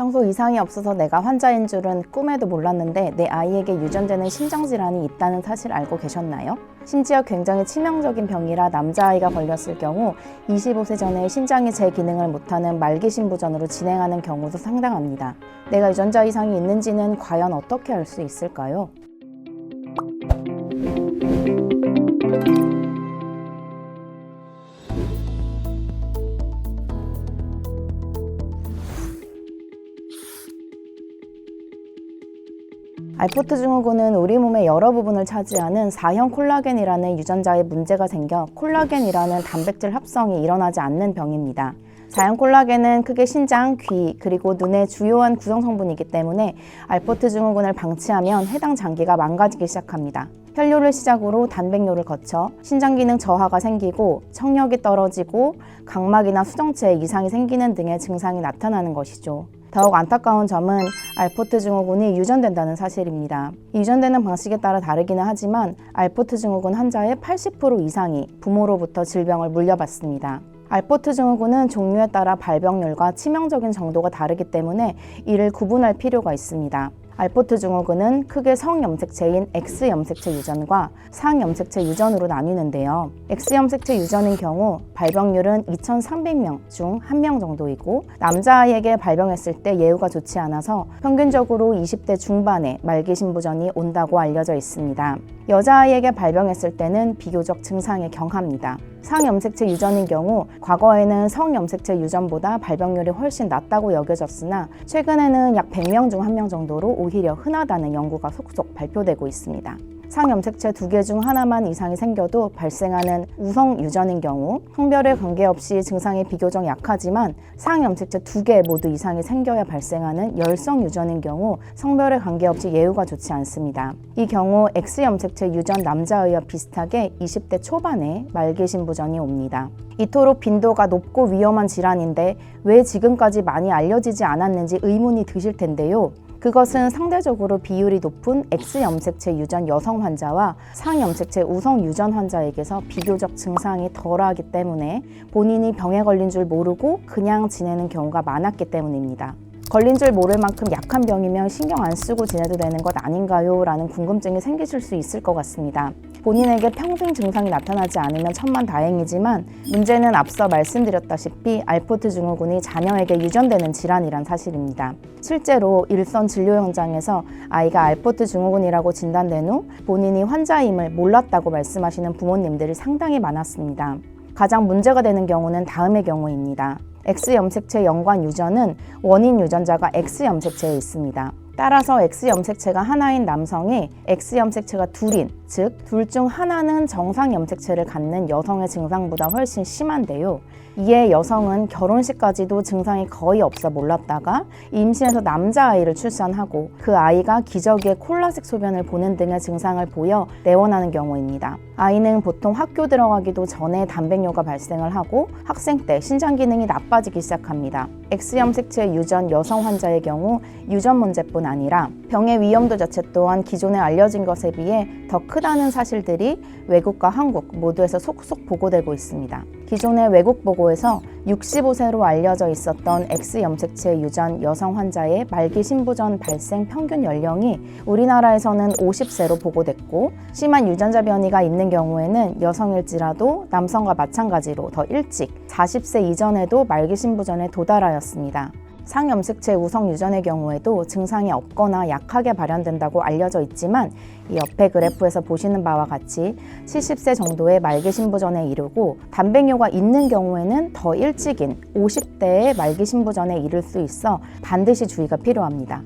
평소 이상이 없어서 내가 환자인 줄은 꿈에도 몰랐는데 내 아이에게 유전되는 심장질환이 있다는 사실 알고 계셨나요? 심지어 굉장히 치명적인 병이라 남자아이가 걸렸을 경우 25세 전에 신장이 제 기능을 못하는 말기 신부전으로 진행하는 경우도 상당합니다. 내가 유전자 이상이 있는지는 과연 어떻게 알 수 있을까요? 알포트 증후군은 우리 몸의 여러 부분을 차지하는 사형 콜라겐이라는 유전자에 문제가 생겨 콜라겐이라는 단백질 합성이 일어나지 않는 병입니다. 사형 콜라겐은 크게 신장, 귀, 그리고 눈의 주요한 구성 성분이기 때문에 알포트 증후군을 방치하면 해당 장기가 망가지기 시작합니다. 혈뇨를 시작으로 단백뇨를 거쳐 신장 기능 저하가 생기고 청력이 떨어지고 각막이나 수정체에 이상이 생기는 등의 증상이 나타나는 것이죠. 더욱 안타까운 점은 알포트 증후군이 유전된다는 사실입니다. 유전되는 방식에 따라 다르기는 하지만 알포트 증후군 환자의 80% 이상이 부모로부터 질병을 물려받습니다. 알포트 증후군은 종류에 따라 발병률과 치명적인 정도가 다르기 때문에 이를 구분할 필요가 있습니다. 알포트 증후군은 크게 성염색체인 X염색체 유전과 상염색체 유전으로 나뉘는데요. X염색체 유전인 경우 발병률은 2,300명 중 1명 정도이고 남자아이에게 발병했을 때 예후가 좋지 않아서 평균적으로 20대 중반에 말기 신부전이 온다고 알려져 있습니다. 여자아이에게 발병했을 때는 비교적 증상이 경합니다. 상염색체 유전인 경우 과거에는 성염색체 유전보다 발병률이 훨씬 낮다고 여겨졌으나 최근에는 약 100명 중 1명 정도로 오히려 흔하다는 연구가 속속 발표되고 있습니다. 상염색체 두 개 중 하나만 이상이 생겨도 발생하는 우성 유전인 경우 성별에 관계없이 증상이 비교적 약하지만 상염색체 두 개 모두 이상이 생겨야 발생하는 열성 유전인 경우 성별에 관계없이 예후가 좋지 않습니다. 이 경우 X염색체 유전 남자의와 비슷하게 20대 초반에 말기 신부전이 옵니다. 이토록 빈도가 높고 위험한 질환인데 왜 지금까지 많이 알려지지 않았는지 의문이 드실 텐데요. 그것은 상대적으로 비율이 높은 X염색체 유전 여성 환자와 상염색체 우성 유전 환자에게서 비교적 증상이 덜하기 때문에 본인이 병에 걸린 줄 모르고 그냥 지내는 경우가 많았기 때문입니다. 걸린 줄 모를 만큼 약한 병이면 신경 안 쓰고 지내도 되는 것 아닌가요? 라는 궁금증이 생기실 수 있을 것 같습니다. 본인에게 평생 증상이 나타나지 않으면 천만 다행이지만 문제는 앞서 말씀드렸다시피 알포트 증후군이 자녀에게 유전되는 질환이란 사실입니다. 실제로 일선 진료 현장에서 아이가 알포트 증후군이라고 진단된 후 본인이 환자임을 몰랐다고 말씀하시는 부모님들이 상당히 많았습니다. 가장 문제가 되는 경우는 다음의 경우입니다. X염색체 연관 유전은 원인 유전자가 X염색체에 있습니다. 따라서 X염색체가 하나인 남성이 X염색체가 둘인, 즉, 둘 중 하나는 정상 염색체를 갖는 여성의 증상보다 훨씬 심한데요. 이에 여성은 결혼식까지도 증상이 거의 없어 몰랐다가 임신해서 남자아이를 출산하고 그 아이가 기저귀에 콜라색 소변을 보는 등의 증상을 보여 내원하는 경우입니다. 아이는 보통 학교 들어가기도 전에 단백뇨가 발생을 하고 학생 때 신장 기능이 나빠지기 시작합니다. X염색체 유전 여성 환자의 경우 유전 문제뿐 아니라 병의 위험도 자체 또한 기존에 알려진 것에 비해 더 크다는 사실들이 외국과 한국 모두에서 속속 보고되고 있습니다. 기존의 외국 보고에서 65세로 알려져 있었던 X염색체 유전 여성 환자의 말기 신부전 발생 평균 연령이 우리나라에서는 50세로 보고됐고 심한 유전자 변이가 있는 경우에는 여성일지라도 남성과 마찬가지로 더 일찍 40세 이전에도 말기 신부전에 도달하였습니다. 상염색체 우성 유전의 경우에도 증상이 없거나 약하게 발현된다고 알려져 있지만 이 옆에 그래프에서 보시는 바와 같이 70세 정도의 말기 신부전에 이르고 단백뇨가 있는 경우에는 더 일찍인 50대의 말기 신부전에 이를 수 있어 반드시 주의가 필요합니다.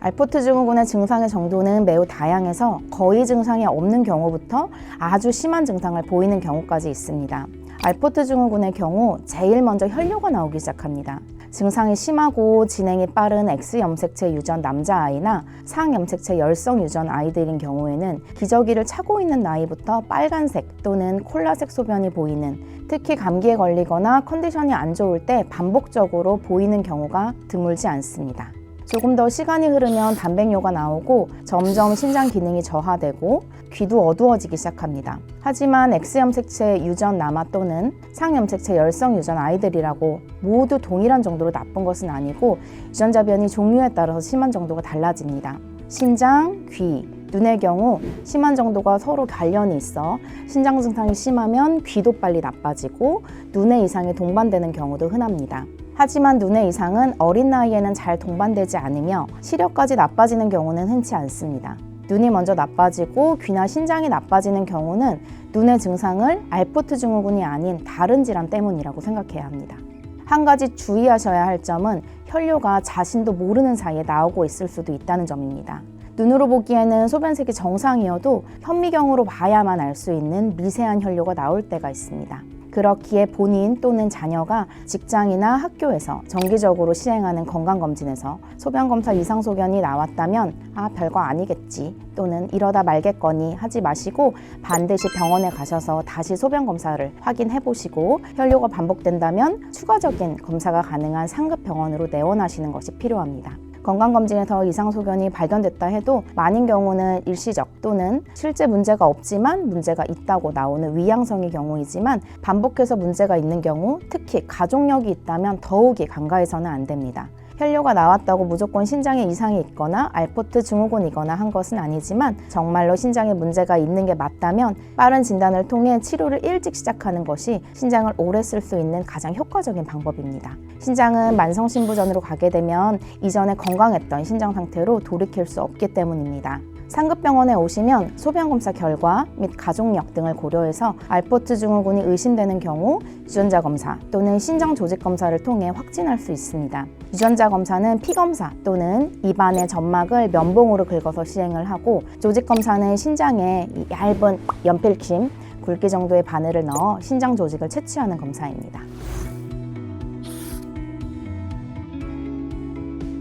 알포트 증후군의 증상의 정도는 매우 다양해서 거의 증상이 없는 경우부터 아주 심한 증상을 보이는 경우까지 있습니다. 알포트 증후군의 경우 제일 먼저 혈뇨가 나오기 시작합니다. 증상이 심하고 진행이 빠른 X염색체 유전 남자아이나 상염색체 열성 유전 아이들인 경우에는 기저귀를 차고 있는 나이부터 빨간색 또는 콜라색 소변이 보이는 특히 감기에 걸리거나 컨디션이 안 좋을 때 반복적으로 보이는 경우가 드물지 않습니다. 조금 더 시간이 흐르면 단백뇨가 나오고 점점 신장 기능이 저하되고 귀도 어두워지기 시작합니다. 하지만 X염색체 유전 남아 또는 상염색체 열성 유전 아이들이라고 모두 동일한 정도로 나쁜 것은 아니고 유전자 변이 종류에 따라서 심한 정도가 달라집니다. 신장, 귀, 눈의 경우 심한 정도가 서로 관련이 있어 신장 증상이 심하면 귀도 빨리 나빠지고 눈의 이상이 동반되는 경우도 흔합니다. 하지만 눈의 이상은 어린 나이에는 잘 동반되지 않으며 시력까지 나빠지는 경우는 흔치 않습니다. 눈이 먼저 나빠지고 귀나 신장이 나빠지는 경우는 눈의 증상을 알포트 증후군이 아닌 다른 질환 때문이라고 생각해야 합니다. 한 가지 주의하셔야 할 점은 혈뇨가 자신도 모르는 사이에 나오고 있을 수도 있다는 점입니다. 눈으로 보기에는 소변색이 정상이어도 현미경으로 봐야만 알 수 있는 미세한 혈뇨가 나올 때가 있습니다. 그렇기에 본인 또는 자녀가 직장이나 학교에서 정기적으로 시행하는 건강검진에서 소변검사 이상 소견이 나왔다면 아 별거 아니겠지 또는 이러다 말겠거니 하지 마시고 반드시 병원에 가셔서 다시 소변검사를 확인해 보시고 혈뇨가 반복된다면 추가적인 검사가 가능한 상급 병원으로 내원하시는 것이 필요합니다. 건강검진에서 이상 소견이 발견됐다 해도 많은 경우는 일시적 또는 실제 문제가 없지만 문제가 있다고 나오는 위양성의 경우이지만 반복해서 문제가 있는 경우 특히 가족력이 있다면 더욱이 간과해서는 안 됩니다. 혈뇨가 나왔다고 무조건 신장에 이상이 있거나 알포트 증후군이거나 한 것은 아니지만 정말로 신장에 문제가 있는 게 맞다면 빠른 진단을 통해 치료를 일찍 시작하는 것이 신장을 오래 쓸 수 있는 가장 효과적인 방법입니다. 신장은 만성신부전으로 가게 되면 이전에 건강했던 신장 상태로 돌이킬 수 없기 때문입니다. 상급병원에 오시면 소변검사 결과 및 가족력 등을 고려해서 알포트 증후군이 의심되는 경우 유전자 검사 또는 신장 조직 검사를 통해 확진할 수 있습니다. 유전자 검사는 피 검사 또는 입안의 점막을 면봉으로 긁어서 시행을 하고 조직 검사는 신장에 이 얇은 연필킴 굵기 정도의 바늘을 넣어 신장 조직을 채취하는 검사입니다.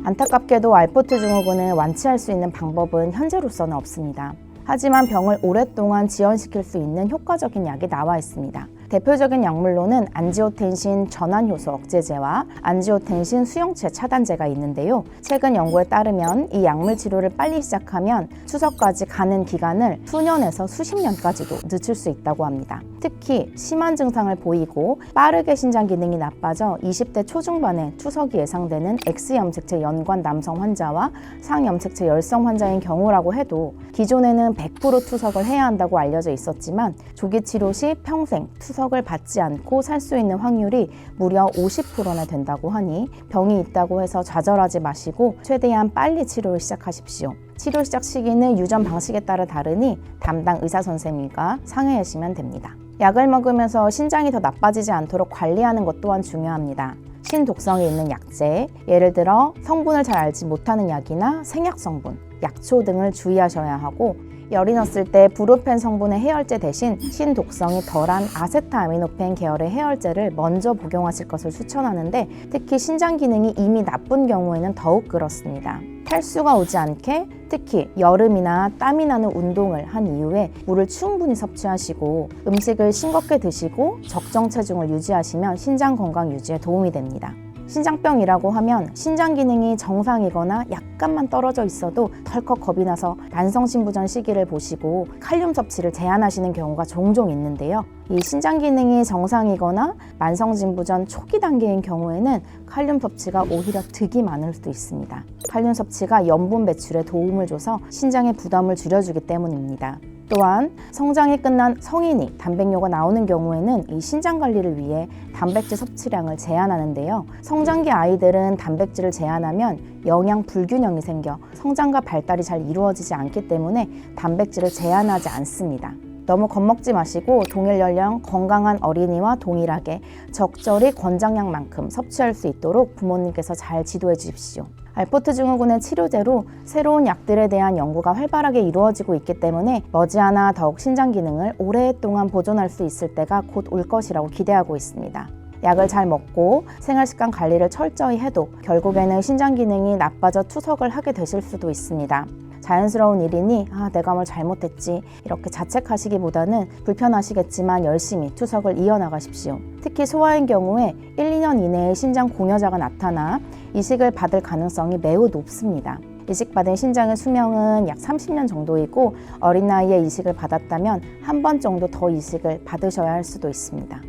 안타깝게도 알포트 증후군을 완치할 수 있는 방법은 현재로서는 없습니다. 하지만 병을 오랫동안 지연시킬 수 있는 효과적인 약이 나와 있습니다. 대표적인 약물로는 안지오텐신 전환 효소 억제제와 안지오텐신 수용체 차단제가 있는데요. 최근 연구에 따르면 이 약물 치료를 빨리 시작하면 추석까지 가는 기간을 수년에서 수십 년까지도 늦출 수 있다고 합니다. 특히 심한 증상을 보이고 빠르게 신장 기능이 나빠져 20대 초중반에 추석이 예상되는 X염색체 연관 남성 환자와 상염색체 열성 환자인 경우라고 해도 기존에는 100% 투석을 해야 한다고 알려져 있었지만 조기 치료 시 평생 투석 을 받지 않고 살 수 있는 확률이 무려 50%나 된다고 하니 병이 있다고 해서 좌절하지 마시고 최대한 빨리 치료를 시작하십시오. 치료 시작 시기는 유전 방식에 따라 다르니 담당 의사 선생님과 상의하시면 됩니다. 약을 먹으면서 신장이 더 나빠지지 않도록 관리하는 것 또한 중요합니다. 신독성이 있는 약제, 예를 들어 성분을 잘 알지 못하는 약이나 생약 성분, 약초 등을 주의하셔야 하고 열이 났을 때 브루펜 성분의 해열제 대신 신독성이 덜한 아세타아미노펜 계열의 해열제를 먼저 복용하실 것을 추천하는데 특히 신장 기능이 이미 나쁜 경우에는 더욱 그렇습니다. 탈수가 오지 않게 특히 여름이나 땀이 나는 운동을 한 이후에 물을 충분히 섭취하시고 음식을 싱겁게 드시고 적정 체중을 유지하시면 신장 건강 유지에 도움이 됩니다. 신장병이라고 하면 신장 기능이 정상이거나 약간만 떨어져 있어도 덜컥 겁이 나서 만성신부전 시기를 보시고 칼륨 섭취를 제한하시는 경우가 종종 있는데요. 이 신장 기능이 정상이거나 만성진부전 초기 단계인 경우에는 칼륨 섭취가 오히려 득이 많을 수도 있습니다. 칼륨 섭취가 염분 배출에 도움을 줘서 신장의 부담을 줄여주기 때문입니다. 또한 성장이 끝난 성인이 단백뇨가 나오는 경우에는 이 신장 관리를 위해 단백질 섭취량을 제한하는데요. 성장기 아이들은 단백질을 제한하면 영양 불균형이 생겨 성장과 발달이 잘 이루어지지 않기 때문에 단백질을 제한하지 않습니다. 너무 겁먹지 마시고 동일 연령 건강한 어린이와 동일하게 적절히 권장량만큼 섭취할 수 있도록 부모님께서 잘 지도해 주십시오. 알포트 증후군의 치료제로 새로운 약들에 대한 연구가 활발하게 이루어지고 있기 때문에 머지않아 더욱 신장 기능을 오랫동안 보존할 수 있을 때가 곧 올 것이라고 기대하고 있습니다. 약을 잘 먹고 생활습관 관리를 철저히 해도 결국에는 신장 기능이 나빠져 투석을 하게 되실 수도 있습니다. 자연스러운 일이니 아, 내가 뭘 잘못했지 이렇게 자책하시기보다는 불편하시겠지만 열심히 투석을 이어나가십시오. 특히 소아인 경우에 1, 2년 이내에 신장 공여자가 나타나 이식을 받을 가능성이 매우 높습니다. 이식받은 신장의 수명은 약 30년 정도이고 어린 나이에 이식을 받았다면 한 번 정도 더 이식을 받으셔야 할 수도 있습니다.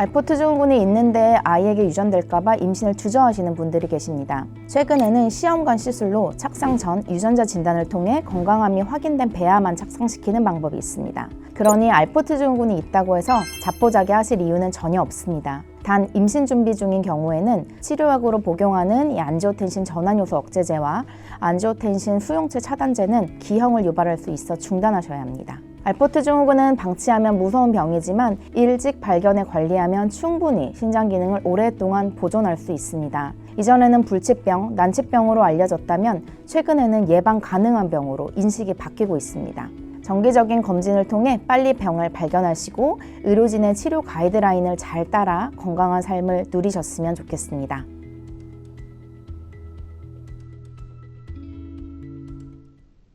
알포트 증후군이 있는데 아이에게 유전될까봐 임신을 주저하시는 분들이 계십니다. 최근에는 시험관 시술로 착상 전 유전자 진단을 통해 건강함이 확인된 배아만 착상시키는 방법이 있습니다. 그러니 알포트 증후군이 있다고 해서 자포자기 하실 이유는 전혀 없습니다. 단 임신 준비 중인 경우에는 치료약으로 복용하는 이 안지오텐신 전환 요소 억제제와 안지오텐신 수용체 차단제는 기형을 유발할 수 있어 중단하셔야 합니다. 알포트 증후군은 방치하면 무서운 병이지만 일찍 발견해 관리하면 충분히 신장 기능을 오랫동안 보존할 수 있습니다. 이전에는 불치병, 난치병으로 알려졌다면 최근에는 예방 가능한 병으로 인식이 바뀌고 있습니다. 정기적인 검진을 통해 빨리 병을 발견하시고 의료진의 치료 가이드라인을 잘 따라 건강한 삶을 누리셨으면 좋겠습니다.